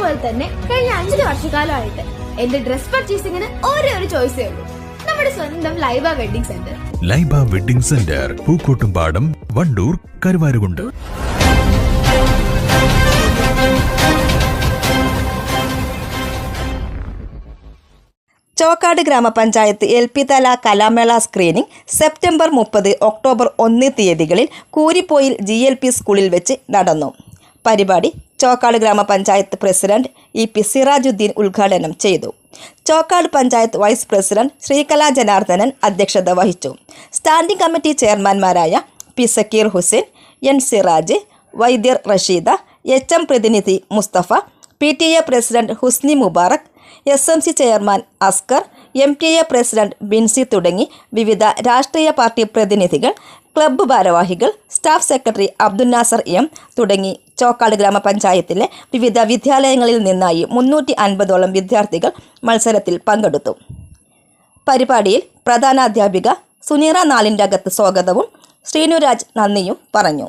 പോലെ തന്നെ കഴിഞ്ഞ അഞ്ചു വർഷക്കാലമായിട്ട് എന്റെ ഡ്രസ് പർച്ചേസിംഗിന് ഒരേ ഒരു ചോയ്സേ ഉള്ളൂ. നമ്മുടെ സ്വന്തം Laiba wedding centre Laiba wedding centre Pookkottumpadam Wandoor Karuvarakundu. Chokkad ഗ്രാമപഞ്ചായത്ത് എൽ പി തല കലാമേള സ്ക്രീനിംഗ് സെപ്റ്റംബർ മുപ്പത് ഒക്ടോബർ ഒന്ന് തീയതികളിൽ കൂരിപ്പോയിൽ ജി എൽ പി സ്കൂളിൽ വെച്ച് നടന്നു. പരിപാടി ചോക്കാട് ഗ്രാമപഞ്ചായത്ത് പ്രസിഡന്റ് ഇ പി സിറാജുദ്ദീൻ ഉദ്ഘാടനം ചെയ്തു. ചോക്കാട് പഞ്ചായത്ത് വൈസ് പ്രസിഡന്റ് ശ്രീകലാ ജനാർദ്ദനൻ അധ്യക്ഷത വഹിച്ചു. Standing committee ചെയർമാൻമാരായ P Sakkeer Hussain N Siraj Vaidyar Rasheeda H M പ്രതിനിധി Musthafa P T A president Husni Mubarak S M C chairman Askar M T A president Binsi തുടങ്ങി വിവിധ രാഷ്ട്രീയ party പ്രതിനിധികൾ club ഭാരവാഹികൾ staff secretary Abdul Nasar M തുടങ്ങി ചോക്കാട് ഗ്രാമപഞ്ചായത്തിലെ വിവിധ വിദ്യാലയങ്ങളിൽ നിന്നായി മുന്നൂറ്റി അൻപതോളം വിദ്യാർത്ഥികൾ മത്സരത്തിൽ പങ്കെടുത്തു. പരിപാടിയിൽ പ്രധാനാധ്യാപിക സുനീറ നാളിന്റെ അകത്ത് സ്വാഗതവും ശ്രീനുരാജ് നന്ദിയും പറഞ്ഞു.